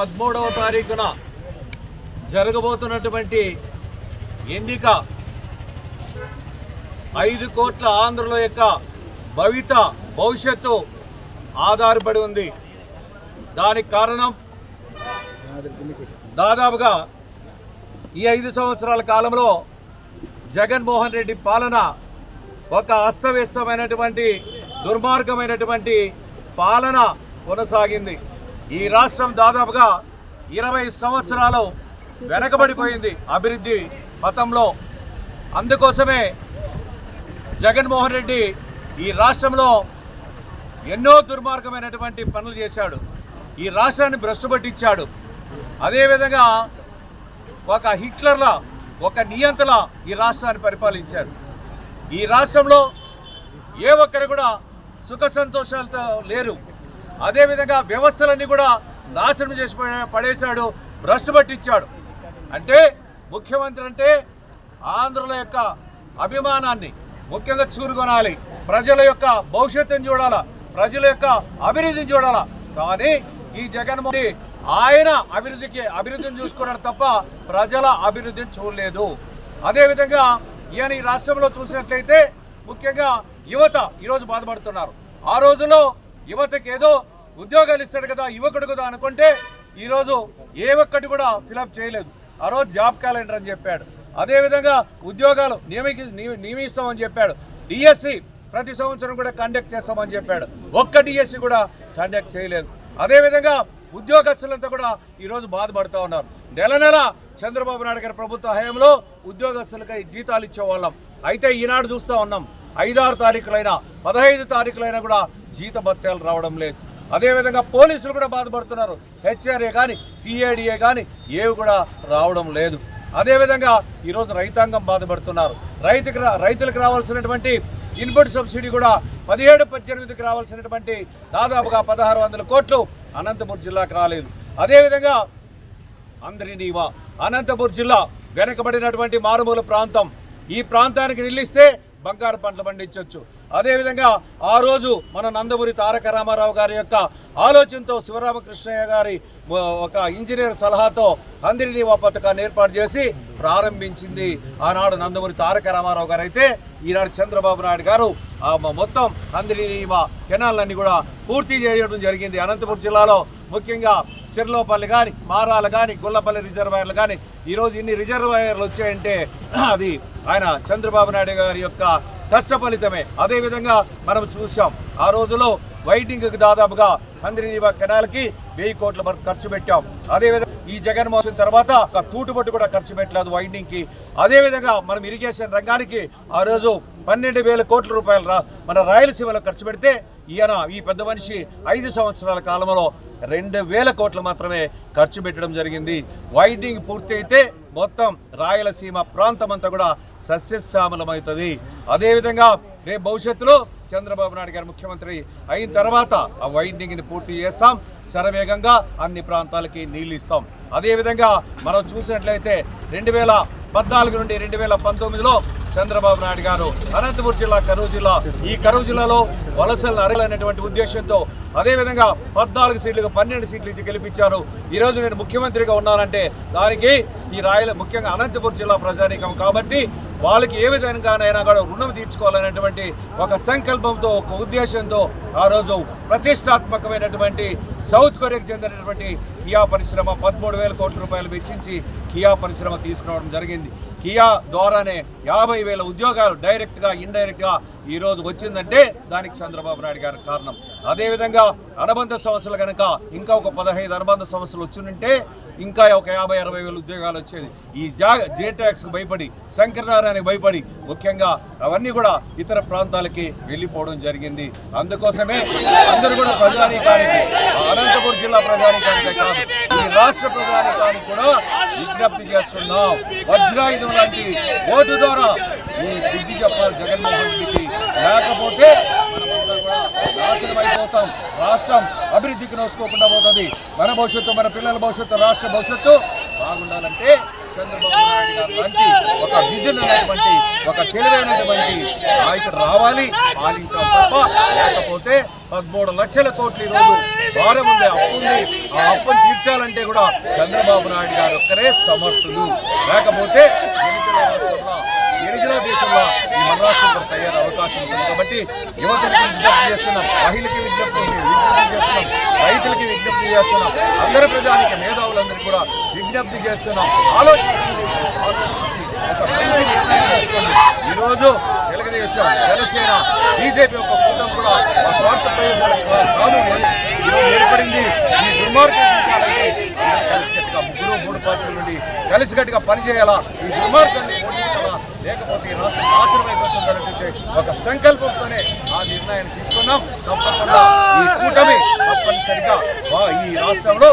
పదమూడవ తారీఖున జరగబోతున్నటువంటి ఎన్నిక ఐదు కోట్ల ఆంధ్రుల యొక్క భవిత భవిష్యత్తు ఆధారపడి ఉంది. దానికి కారణం దాదాపుగా ఈ ఐదు సంవత్సరాల కాలంలో జగన్మోహన్ రెడ్డి పాలన ఒక అస్తవ్యస్తమైనటువంటి దుర్మార్గమైనటువంటి పాలన కొనసాగింది. ఈ రాష్ట్రం దాదాపుగా ఇరవై సంవత్సరాలు వెనకబడిపోయింది అభివృద్ధి పథంలో. అందుకోసమే జగన్మోహన్ రెడ్డి ఈ రాష్ట్రంలో ఎన్నో దుర్మార్గమైనటువంటి పనులు చేశాడు. ఈ రాష్ట్రాన్ని భ్రష్టుపట్టించాడు అదేవిధంగా ఒక హిట్లర్లా ఒక నియంతలా ఈ రాష్ట్రాన్ని పరిపాలించాడు. ఈ రాష్ట్రంలో ఏ ఒక్కరు కూడా సుఖ సంతోషాలతో లేరు. అదేవిధంగా వ్యవస్థలన్నీ కూడా నాశనం చేసి పడేశాడు భ్రష్టు పట్టించాడు. అంటే ముఖ్యమంత్రి అంటే ఆంధ్రుల యొక్క అభిమానాన్ని ముఖ్యంగా చూరుకొనాలి ప్రజల యొక్క భవిష్యత్తుని చూడాలా. ప్రజల యొక్క అభివృద్ధిని చూడాలా. కానీ ఈ జగన్మోహన్ ఆయన అభివృద్ధికి అభివృద్ధిని చూసుకున్నాడు తప్ప ప్రజల అభివృద్ధిని చూడలేదు. అదేవిధంగా ఈయన ఈ రాష్ట్రంలో చూసినట్లయితే ముఖ్యంగా యువత ఈరోజు బాధపడుతున్నారు. ఆ రోజుల్లో యువతకి ఏదో ఉద్యోగాలు ఇస్తాడు కదా యువకుడు కదా అనుకుంటే ఈరోజు ఏ ఒక్కటి కూడా ఫిలప్ చేయలేదు. ఆ రోజు జాబ్ క్యాలెండర్ అని చెప్పాడు. అదేవిధంగా ఉద్యోగాలు నియమికి నియమిస్తామని చెప్పాడు. డిఎస్సి ప్రతి సంవత్సరం కూడా కండక్ట్ చేస్తామని చెప్పాడు. ఒక్క డిఎస్సి కూడా కండక్ట్ చేయలేదు. అదేవిధంగా ఉద్యోగస్తులంతా కూడా ఈరోజు బాధపడుతూ ఉన్నారు. నెల నెల చంద్రబాబు నాయుడు గారి ప్రభుత్వ హయాంలో ఉద్యోగస్తులకి జీతాలు ఇచ్చేవాళ్ళం. అయితే ఈనాడు చూస్తూ ఉన్నాం. ఐదారు తారీఖులైనా పదహైదు తారీఖులైనా కూడా జీత భత్యాలు రావడం లేదు. అదేవిధంగా పోలీసులు కూడా బాధపడుతున్నారు. హెచ్ఆర్ఏ కానీ పిఏడిఏ కానీ ఏవి కూడా రావడం లేదు. అదేవిధంగా ఈరోజు రైతాంగం బాధపడుతున్నారు. రైతుకు రా- రైతులకు రావాల్సినటువంటి ఇన్పుట్ సబ్సిడీ కూడా పదిహేడు పద్దెనిమిదికి రావాల్సినటువంటి దాదాపుగా పదహారు వందల కోట్లు అనంతపురం జిల్లాకు రాలేదు. అదేవిధంగా అందరినీవా అనంతపురం జిల్లా వెనుకబడినటువంటి మారుమూల ప్రాంతం. ఈ ప్రాంతానికి నిలిస్తే బంగారు పంటలు పండించవచ్చు అదేవిధంగా ఆ రోజు మన నందమూరి తారక రామారావు గారి యొక్క ఆలోచనతో శివరామకృష్ణయ్య గారి ఒక ఇంజనీర్ సలహాతో అందరినీవా పథకాన్ని ఏర్పాటు చేసి ప్రారంభించింది. ఆనాడు నందమూరి తారక రామారావు గారు అయితే ఈనాడు చంద్రబాబు నాయుడు గారు ఆ మొత్తం అందరినీవా కెనాలన్నీ కూడా పూర్తి చేయడం జరిగింది. అనంతపురం జిల్లాలో ముఖ్యంగా చెర్లోపల్లి కానీ మారాలు కానీ గుల్లపల్లి రిజర్వాయర్లు కానీ ఈరోజు ఇన్ని రిజర్వాయర్లు వచ్చాయంటే అది ఆయన చంద్రబాబు నాయుడు గారి యొక్క కష్ట ఫలితమే. అదేవిధంగా మనం చూసాం ఆ రోజులో వైడింగ్కి దాదాపుగా అందరినీవా కెనాల్కి వెయ్యి కోట్ల వరకు ఖర్చు పెట్టాం. అదేవిధంగా ఈ జగన్మోహన్ తర్వాత ఒక తూటుబట్టు కూడా ఖర్చు పెట్టలేదు వైండింగ్కి. అదేవిధంగా మనం ఇరిగేషన్ రంగానికి ఆ రోజు పన్నెండు వేల కోట్ల రూపాయలు మన రాయలసీమలో ఖర్చు పెడితే ఈయన ఈ పెద్ద మనిషి ఐదు సంవత్సరాల కాలంలో రెండు వేల కోట్లు మాత్రమే ఖర్చు పెట్టడం జరిగింది. వైడింగ్ పూర్తయితే మొత్తం రాయలసీమ ప్రాంతం అంతా కూడా సస్యశ్యామలమవుతుంది. అదేవిధంగా రేపు భవిష్యత్తులో చంద్రబాబు నాయుడు గారు ముఖ్యమంత్రి అయిన తర్వాత ఆ వైండింగ్ని పూర్తి చేస్తాం. శరవేగంగా అన్ని ప్రాంతాలకి నీళ్ళు ఇస్తాం. అదేవిధంగా మనం చూసినట్లయితే రెండు వేల పద్నాలుగు నుండి రెండు వేల పంతొమ్మిదిలో చంద్రబాబు నాయుడు గారు అనంతపురం జిల్లా కరూరు జిల్లా. ఈ కరూరు జిల్లాలో వలసలను అరగలనేటువంటి ఉద్దేశంతో అదేవిధంగా పద్నాలుగు సీట్లకు పన్నెండు సీట్లు ఇచ్చి గెలిపించారు. ఈరోజు నేను ముఖ్యమంత్రిగా ఉన్నానంటే దానికి ఈ రాయల ముఖ్యంగా అనంతపురం జిల్లా ప్రజానీకం కాబట్టి వాళ్ళకి ఏ విధంగానైనా కూడా రుణం తీర్చుకోవాలనేటువంటి ఒక సంకల్పంతో ఒక ఉద్దేశంతో ఆ రోజు ప్రతిష్టాత్మకమైనటువంటి సౌత్ కొరియాకు చెందినటువంటి కియా పరిశ్రమ పదమూడు వేల కోట్ల రూపాయలు వెచ్చించి కియా పరిశ్రమ తీసుకురావడం జరిగింది. కియా ద్వారానే యాభై వేల ఉద్యోగాలు డైరెక్ట్గా ఇండైరెక్ట్గా ఈరోజు వచ్చిందంటే దానికి చంద్రబాబు నాయుడు గారి కారణం. అదేవిధంగా అనుబంధ సంస్థలు కనుక ఇంకా ఒక పదహైదు అనుబంధ సంస్థలు వచ్చిందంటే ఇంకా ఒక యాభై అరవై వేల ఉద్యోగాలు వచ్చేది. ఈ జా జేటాక్స్ భయపడి శంకరనారాయణకి భయపడి ముఖ్యంగా అవన్నీ కూడా ఇతర ప్రాంతాలకి వెళ్ళిపోవడం జరిగింది. అందుకోసమే అందరూ కూడా ప్రజానీకానికి అనంతపురం జిల్లా ప్రజానీకానికే కాదు ఈ రాష్ట్ర ప్రజానీకానికి కూడా విజ్ఞప్తి చేస్తున్నాం. వజ్రాయుధం లాంటి ఓటు ద్వారా ఈ బుద్ధి చెప్పాలి జగన్మోహన్ రెడ్డికి లేకపోతే మనమంతా నాశనం అయిపోతాం. రాష్ట్రం అభివృద్ధికి నోచుకోకుండా పోతుంది. మన భవిష్యత్తు మన పిల్లల భవిష్యత్తు రాష్ట్ర భవిష్యత్తు బాగుండాలంటే చంద్రబాబు నాయుడు గారు లాంటి ఒక విజన్ ఉన్నటువంటి ఒక తెలివైనటువంటి నాయకుడు రావాలి. పాలించాలి తప్ప లేకపోతే పదమూడు లక్షల కోట్లు ఈరోజు భారం ఉంది అప్పు ఉంది. ఆ అప్పును తీర్చాలంటే కూడా చంద్రబాబు నాయుడు గారు ఒక్కరే సమర్థులు. లేకపోతే ఎన్నికల రాష్ట్రంలో గిరిజన దేశంలో ఈ మన రాష్ట్రం అవకాశం ఉంది కాబట్టి యువతకి విజ్ఞప్తి చేస్తున్నాం. మహిళకి విజ్ఞప్తి విజ్ఞప్తి చేస్తున్నాం. రైతులకి విజ్ఞప్తి చేస్తున్నాం. అందరి ప్రజానికి మేధావులందరికీ కూడా విజ్ఞప్తి చేస్తున్నాం. ఆలోచించింది ఒక మంచి నిర్ణయం తీసుకోండి ఈరోజు తెలుగుదేశం జనసేన బీజేపీ యొక్క కూటమి కూడా ఆ స్వార్థ ప్రయోజనాలకు ఏర్పడింది. ఈ దుర్మార్గాలంటే కలిసికట్టుగా ముగ్గురు మూడు పార్టీల నుండి కలిసికట్టుగా పనిచేయాలా? ఈ దుర్మార్గాన్ని ఓడించాలా లేకపోతే ఈ రాష్ట్రం నాశనం ఒక సంకల్పంతోనే ఆ నిర్ణయాన్ని తీసుకున్నాం. తప్పకుండా ఈ కూటమి తప్పనిసరిగా ఈ రాష్ట్రంలో